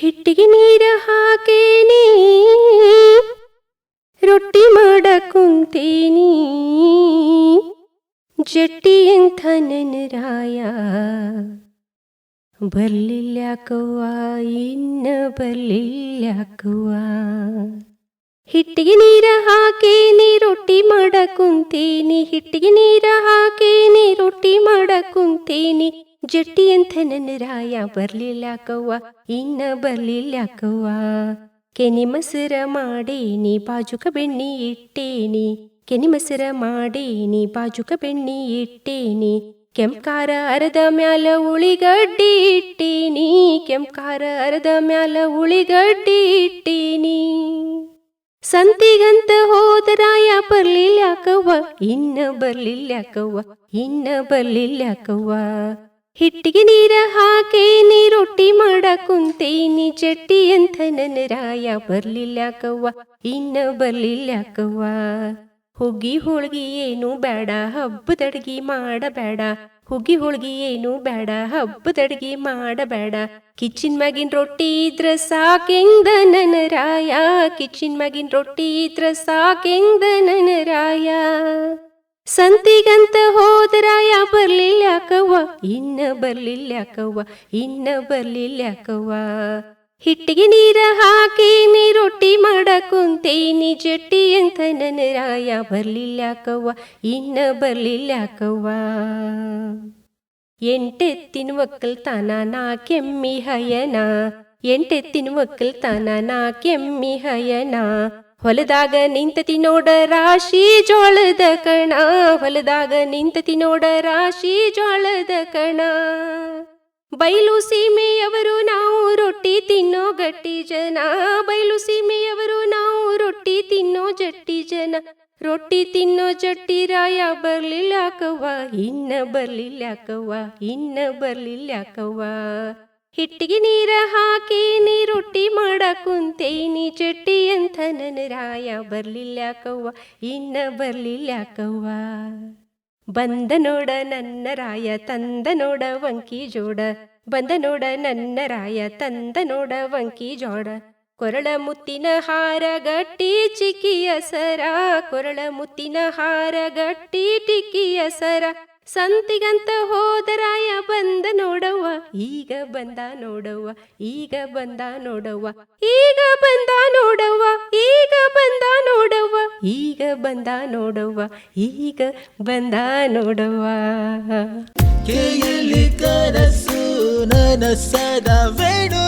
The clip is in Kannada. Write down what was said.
ಹಿಟ್ಟಿಗೆ ನೀರ ಹಾಕೇನಿ, ರೊಟ್ಟಿ ಮಾಡ ಕುಂತೀನಿ ಜಟ್ಟಿ ಎಂಥ ನೆನರಾಯ. ಬರ್ಲಿಲ್ಯಾಕವ್ವ ಇನ್ನ ಬರ್ಲಿಲ್ಯಾಕವ್ವ ಹಿಟ್ಟಿಗೆ ನೀರ ಹಾಕೇನಿ, ರೊಟ್ಟಿ ಮಾಡ ಕುಂತೀನಿ ಹಿಟ್ಟಿಗೆ ನೀರ ಜಟ್ಟಿ ಅಂತ ನನ್ನ ರಾಯ ಬರ್ಲಿಲ್ಯಾಕವ್ವ ಇನ್ನ ಬರ್ಲಿಲ್ಯಾಕವ್ವ ಕೆನಿ ಮೊಸರ ಮಾಡೇನಿ ಬಾಜುಕ ಬೆಣ್ಣಿ ಇಟ್ಟೇನಿ. ಕೆನಿ ಮಸರ ಮಾಡೇನಿ ಬಾಜುಕ ಬೆಣ್ಣಿ ಇಟ್ಟೇನಿ. ಕೆಂಪ್ಕಾರ ಅರದ ಮ್ಯಾಲ ಉಳಿಗಡ್ಡಿ ಇಟ್ಟೀನಿ. ಕೆಂಪ್ಕಾರ ಅರದ ಮ್ಯಾಲ ಉಳಿಗಡ್ಡಿ ಇಟ್ಟೀನಿ. ಸಂತಿಗಂತ ಹೋದರಾಯ ಬರ್ಲಿಲ್ಯಾಕವ್ವ ಇನ್ನ ಬರ್ಲಿಲ್ಯಾಕವ್ವ ಇನ್ನ ಬರ್ಲಿಲ್ಯಾಕವ್ವ ಹಿಟ್ಟಿಗೆ ನೀರ ಹಾಕೇನಿ ರೊಟ್ಟಿ ಮಾಡ ಕುಂತೇನಿ ಚಟ್ಟಿ ಅಂತ ನನ್ನ ರಾಯ ಬರ್ಲಿಲ್ಯಾಕವ್ವ ಇನ್ನ ಬರ್ಲಿಲ್ಯಾಕವ್ವ ಹುಗ್ಗಿ ಹೋಳ್ಗಿ ಏನು ಬೇಡ ಹಬ್ಬದಡ್ಗಿ ಮಾಡಬೇಡ ಹುಗ್ಗಿ ಹೋಳ್ಗಿ ಏನು ಬೇಡ ಹಬ್ಬದಡ್ಗಿ ಮಾಡಬೇಡ ಕಿಚಿನ್ ಮ್ಯಾಗಿನ್ ರೊಟ್ಟಿ ಇದ್ರ ಸಾಕೆಂದ ನನ್ನ ರಾಯ? ಕಿಚಿನ್ ಮ್ಯಾಗಿನ್ ರೊಟ್ಟಿ ಇದ್ರ ಸಾಕೆಂದ ನನ್ನ ರಾಯ? ಸಂತಿಗಂತ ಹೋದರಾಯ ಬರ್ಲಿಲ್ಯಾಕವ್ವ ಇನ್ನ ಬರ್ಲಿಲ್ಯಾಕವ್ವ ಇನ್ನ ಬರ್ಲಿಲ್ಯಾಕವ್ವ ಹಿಟ್ಟಿಗೆ ನೀರ ಹಾಕಿ ಹಾಕೇನಿ ರೊಟ್ಟಿ ಮಾಡ ಕುಂತೇನಿ ಜಟ್ಟಿ ಅಂತ ನನ್ನ ರಾಯ ಬರ್ಲಿಲ್ಯಾಕವ್ವ ಇನ್ನ ಬರ್ಲಿಲ್ಯಾಕವ್ವ ಎಂಟೆತ್ತಿನ ಒಕ್ಕಲ್ತಾನ ನಾ ಕೆಮ್ಮಿ ಹಯನ, ಎಂಟೆತ್ತಿನ ಒಕ್ಕಲ್ತಾನ ನಾ ಕೆಮ್ಮಿ ಹಯನ ಹೊಲದಾಗ ನಿಂತತಿ ನೋಡ ರಾಶಿ ಜೋಳದ ಕಣ. ಹೊಲದಾಗ ನಿಂತತಿ ನೋಡ ರಾಶಿ ಜೋಳದ ಕಣ. ಬಯಲು ಸೀಮೆಯವರು ನಾವು ರೊಟ್ಟಿ ತಿನ್ನೋ ಗಟ್ಟಿ ಜನ. ಬಯಲು ಸೀಮೆಯವರು ನಾವು ರೊಟ್ಟಿ ತಿನ್ನೋ ಜಟ್ಟಿ ಜನ. ರೊಟ್ಟಿ ತಿನ್ನೋ ಜಟ್ಟಿ ರಾಯ ಬರ್ಲಿಲ್ಯಾಕವ್ವ ಇನ್ನ ಬರ್ಲಿಲ್ಯಾಕವ್ವ ಇನ್ನ ಬರ್ಲಿಲ್ಯಾಕವ್ವ ಹಿಟ್ಟಿಗೆ ನೀರ ಹಾಕಿ ನೀ ರೊಟ್ಟಿ ಮಾಡಕ್ ಕುಂತೇನಿ ಚಟ್ಟಿ ಅಂತ ನನ್ನ ಕವ್ವ, ಇನ್ನ ಇನ್ನ ಬರ್ಲಿಲ್ಯಾಕವ್ವ ಬಂದ ನೋಡ ನನ್ನ ರಾಯ ತಂದ ನೋಡ ವಂಕಿ ಜೋಡ. ಬಂದ ನೋಡ ನನ್ನ ರಾಯ ತಂದ ನೋಡ ವಂಕಿ ಜೋಡ. ಕೊರಳ ಮುತ್ತಿನ ಹಾರ ಗಟ್ಟಿ ಚಿಕ್ಕಿಯ ಸರ. ಕೊರಳ ಮುತ್ತಿನ ಹಾರ ಗಟ್ಟಿ ಟಿಕ್ಕಿಯ ಸರ. ಸಂತಿಗಂತ ಹೋದರಾಯ ಬಂದ ನೋಡವ್ವ ಈಗ ಬಂದ ನೋಡವ್ವ, ಈಗ ಬಂದ ನೋಡವ್ವ. ಈಗ ಬಂದ ನೋಡವ್ವ, ಈಗ ಬಂದ ನೋಡವ್ವ. ಈಗ ಬಂದ ನೋಡವ್ವ, ಈಗ ಬಂದ ನೋಡವ್ವ. ಕೇಯಲಿ ಕನಸು ನನಸದ ವೇಣು